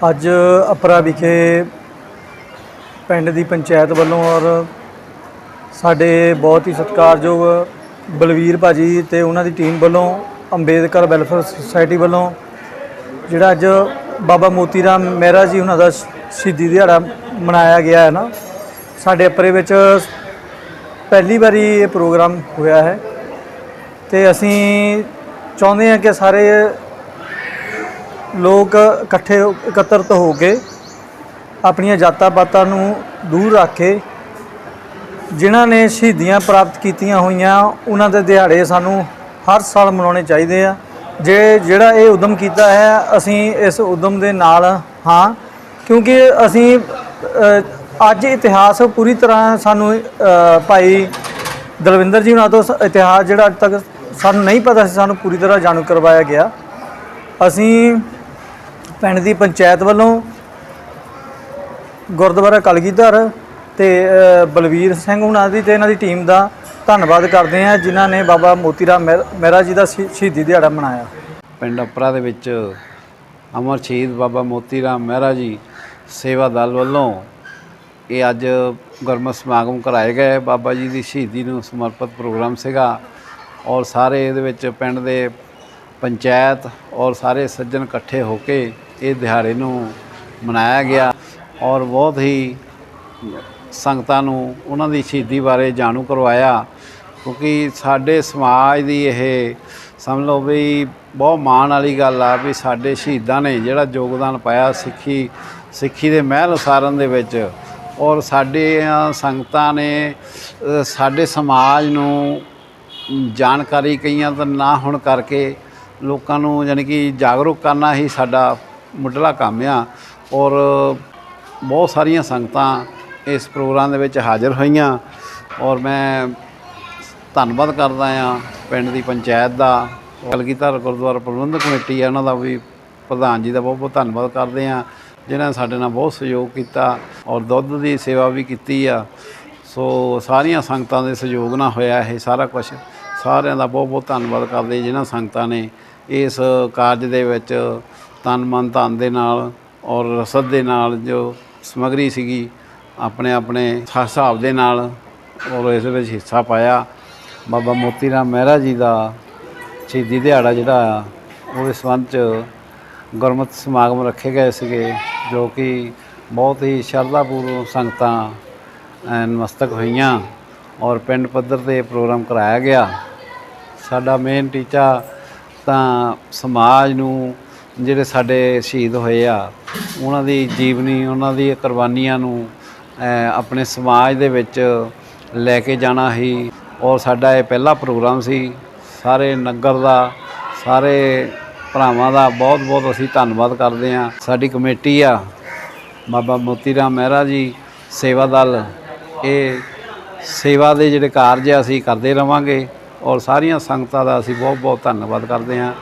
ਅੱਜ ਅਪਰਾ ਵਿਖੇ ਪਿੰਡ ਦੀ ਪੰਚਾਇਤ ਵੱਲੋਂ ਔਰ ਸਾਡੇ ਬਹੁਤ ਹੀ ਸਤਿਕਾਰਯੋਗ ਬਲਵੀਰ ਭਾਜੀ ਤੇ ਉਹਨਾਂ ਦੀ ਟੀਮ ਵੱਲੋਂ, ਅੰਬੇਦਕਰ ਵੈਲਫੇਅਰ ਸੁਸਾਇਟੀ ਵੱਲੋਂ ਜਿਹੜਾ ਅੱਜ ਬਾਬਾ ਮੋਤੀ ਰਾਮ ਮਹਿਰਾ ਜੀ ਉਹਨਾਂ ਦਾ ਸ਼ਹੀਦੀ ਦਿਹਾੜਾ ਮਨਾਇਆ ਗਿਆ ਹੈ ਨਾ, ਸਾਡੇ ਅਪਰੇ ਵਿੱਚ ਪਹਿਲੀ ਵਾਰੀ ਇਹ ਪ੍ਰੋਗਰਾਮ ਹੋਇਆ ਹੈ ਤੇ ਅਸੀਂ ਚਾਹੁੰਦੇ ਹਾਂ ਕਿ ਸਾਰੇ ਲੋਕ ਇਕੱਠੇ ਹੋ- ਇਕੱਤਰਤ ਹੋ ਕੇ ਆਪਣੀਆਂ ਜਾਤਾਂ ਪਾਤਾਂ ਨੂੰ ਦੂਰ ਰੱਖ ਕੇ ਜਿਨ੍ਹਾਂ ਨੇ ਸ਼ਹੀਦੀਆਂ ਪ੍ਰਾਪਤ ਕੀਤੀਆਂ ਹੋਈਆਂ, ਉਹਨਾਂ ਦੇ ਦਿਹਾੜੇ ਸਾਨੂੰ ਹਰ ਸਾਲ ਮਨਾਉਣੇ ਚਾਹੀਦੇ ਆ। ਜੇ ਜਿਹੜਾ ਇਹ ਉਦਮ ਕੀਤਾ ਹੈ, ਅਸੀਂ ਇਸ ਉਦਮ ਦੇ ਨਾਲ ਹਾਂ, ਕਿਉਂਕਿ ਅਸੀਂ ਅੱਜ ਇਤਿਹਾਸ ਪੂਰੀ ਤਰ੍ਹਾਂ ਸਾਨੂੰ ਭਾਈ ਦਲਵਿੰਦਰ ਜੀ ਉਹਨਾਂ ਤੋਂ ਇਤਿਹਾਸ ਜਿਹੜਾ ਅੱਜ ਤੱਕ ਸਾਨੂੰ ਨਹੀਂ ਪਤਾ ਸੀ, ਸਾਨੂੰ ਪੂਰੀ ਤਰ੍ਹਾਂ ਜਾਣੂ ਕਰਵਾਇਆ ਗਿਆ। ਅਸੀਂ ਪਿੰਡ ਦੀ ਪੰਚਾਇਤ ਵੱਲੋਂ ਗੁਰਦੁਆਰਾ ਕਲਗੀਧਰ ਤੇ ਅ, ਬਲਵੀਰ ਸਿੰਘ ਉਹਨਾਂ ਦੀ ਤੇ ਇਹਨਾਂ ਦੀ ਟੀਮ ਦਾ ਧੰਨਵਾਦ ਕਰਦੇ ਹਾਂ ਜਿਨ੍ਹਾਂ ਨੇ ਬਾਬਾ ਮੋਤੀ ਰਾਮ ਮਹਿ- ਮਹਿਰਾ ਜੀ ਦਾ ਸ਼ਹੀਦੀ ਦਿਹਾੜਾ ਮਨਾਇਆ। ਪਿੰਡ ਅਪਰਾ ਦੇ ਵਿੱਚ ਅਮਰ ਸ਼ਹੀਦ ਬਾਬਾ ਮੋਤੀ ਰਾਮ ਮਹਿਰਾ ਜੀ ਸੇਵਾ ਦਲ ਵੱਲੋਂ ਇਹ ਅੱਜ ਗੁਰਮਤਿ ਸਮਾਗਮ ਕਰਾਏ ਗਏ। ਬਾਬਾ ਜੀ ਦੀ ਸ਼ਹੀਦੀ ਨੂੰ ਸਮਰਪਿਤ ਪ੍ਰੋਗਰਾਮ ਸੀਗਾ ਔਰ ਸਾਰੇ ਇਹਦੇ ਵਿੱਚ ਪਿੰਡ ਦੇ ਪੰਚਾਇਤ ਔਰ ਸਾਰੇ ਸੱਜਣ ਇਕੱਠੇ ਹੋ ਕੇ ਇਹ ਦਿਹਾੜੇ ਨੂੰ ਮਨਾਇਆ ਗਿਆ ਔਰ ਬਹੁਤ ਹੀ ਸੰਗਤਾਂ ਨੂੰ ਉਹਨਾਂ ਦੀ ਸ਼ਹੀਦੀ ਬਾਰੇ ਜਾਣੂ ਕਰਵਾਇਆ, ਕਿਉਂਕਿ ਸਾਡੇ ਸਮਾਜ ਦੀ ਇਹ ਸਮਝ ਲਓ ਵੀ ਬਹੁਤ ਮਾਣ ਵਾਲੀ ਗੱਲ ਆ ਵੀ ਸਾਡੇ ਸ਼ਹੀਦਾਂ ਨੇ ਜਿਹੜਾ ਯੋਗਦਾਨ ਪਾਇਆ ਸਿੱਖੀ ਸਿੱਖੀ ਦੇ ਮਹਿਲ ਉਸਾਰਨ ਦੇ ਵਿੱਚ ਔਰ ਸਾਡੇ ਸੰਗਤਾਂ ਨੇ ਸਾਡੇ ਸਮਾਜ ਨੂੰ ਜਾਣਕਾਰੀ ਕਈਆਂ ਤਾਂ ਨਾ ਹੋਣ ਕਰਕੇ ਲੋਕਾਂ ਨੂੰ ਯਾਨੀ ਕਿ ਜਾਗਰੂਕ ਕਰਨਾ ਹੀ ਸਾਡਾ ਮੁੱਢਲਾ ਕੰਮ ਆ ਔਰ ਬਹੁਤ ਸਾਰੀਆਂ ਸੰਗਤਾਂ ਇਸ ਪ੍ਰੋਗਰਾਮ ਦੇ ਵਿੱਚ ਹਾਜ਼ਰ ਹੋਈਆਂ ਔਰ ਮੈਂ ਧੰਨਵਾਦ ਕਰਦਾ ਆ ਪਿੰਡ ਦੀ ਪੰਚਾਇਤ ਦਾ, ਕਲਗੀਧਰ ਗੁਰਦੁਆਰਾ ਪ੍ਰਬੰਧਕ ਕਮੇਟੀ ਆ, ਉਹਨਾਂ ਦਾ ਵੀ ਪ੍ਰਧਾਨ ਜੀ ਦਾ ਬਹੁਤ ਬਹੁਤ ਧੰਨਵਾਦ ਕਰਦੇ ਆ, ਜਿਨ੍ਹਾਂ ਨੇ ਸਾਡੇ ਨਾਲ ਬਹੁਤ ਸਹਿਯੋਗ ਕੀਤਾ ਔਰ ਦੁੱਧ ਦੀ ਸੇਵਾ ਵੀ ਕੀਤੀ ਆ। ਸੋ ਸਾਰੀਆਂ ਸੰਗਤਾਂ ਦੇ ਸਹਿਯੋਗ ਨਾਲ ਹੋਇਆ ਇਹ ਸਾਰਾ ਕੁਝ ਸਾਰਿਆਂ ਦਾ ਬਹੁਤ ਬਹੁਤ ਧੰਨਵਾਦ ਕਰਦੇ ਜਿਨ੍ਹਾਂ ਸੰਗਤਾਂ ਨੇ ਇਸ ਕਾਰਜ ਦੇ ਵਿੱਚ ਤਨ ਮਨ ਧਨ ਦੇ ਨਾਲ ਔਰ ਰਸਦ ਦੇ ਨਾਲ ਜੋ ਸਮਗਰੀ ਸੀਗੀ, ਆਪਣੇ ਆਪਣੇ ਹਿਸਾਬ ਦੇ ਨਾਲ ਔਰ ਇਸ ਵਿੱਚ ਹਿੱਸਾ ਪਾਇਆ। ਬਾਬਾ ਮੋਤੀ ਰਾਮ ਮਹਿਰਾ ਜੀ ਦਾ ਸ਼ਹੀਦੀ ਦਿਹਾੜਾ ਜਿਹੜਾ ਆ ਉਹਦੇ ਸੰਬੰਧ ਚ ਗੁਰਮਤਿ ਸਮਾਗਮ ਰੱਖੇ ਗਏ ਸੀਗੇ, ਜੋ ਕਿ ਬਹੁਤ ਹੀ ਸ਼ਰਧਾਪੂਰਵ ਸੰਗਤਾਂ ਨਮਸਤਕ ਹੋਈਆਂ ਔਰ ਪਿੰਡ ਪੱਧਰ ਤੇ ਪ੍ਰੋਗਰਾਮ ਕਰਾਇਆ ਗਿਆ। ਸਾਡਾ ਮੇਨ ਟੀਚਾ ਤਾਂ ਸਮਾਜ ਨੂੰ ਜਿਹੜੇ ਸਾਡੇ ਸ਼ਹੀਦ ਹੋਏ ਆ, ਉਹਨਾਂ ਦੀ ਜੀਵਨੀ, ਉਹਨਾਂ ਦੀ ਕੁਰਬਾਨੀਆਂ ਨੂੰ ਆਪਣੇ ਸਮਾਜ ਦੇ ਵਿੱਚ ਲੈ ਕੇ ਜਾਣਾ ਹੀ ਔਰ ਸਾਡਾ ਇਹ ਪਹਿਲਾ ਪ੍ਰੋਗਰਾਮ ਸੀ। ਸਾਰੇ ਨਗਰ ਦਾ, ਸਾਰੇ ਭਰਾਵਾਂ ਦਾ ਬਹੁਤ ਬਹੁਤ ਅਸੀਂ ਧੰਨਵਾਦ ਕਰਦੇ ਹਾਂ। ਸਾਡੀ ਕਮੇਟੀ ਆ, ਬਾਬਾ ਮੋਤੀ ਰਾਮ ਮਹਿਰਾ ਜੀ, ਸੇਵਾ ਦਲ। ਇਹ ਸੇਵਾ ਦੇ ਜਿਹੜੇ ਕਾਰਜ ਆ, ਅਸੀਂ ਕਰਦੇ ਰਵਾਂਗੇ। ਔਰ ਸਾਰੀਆਂ ਸੰਗਤਾਂ ਦਾ ਅਸੀਂ ਬਹੁਤ ਬਹੁਤ ਧੰਨਵਾਦ ਕਰਦੇ ਹਾਂ।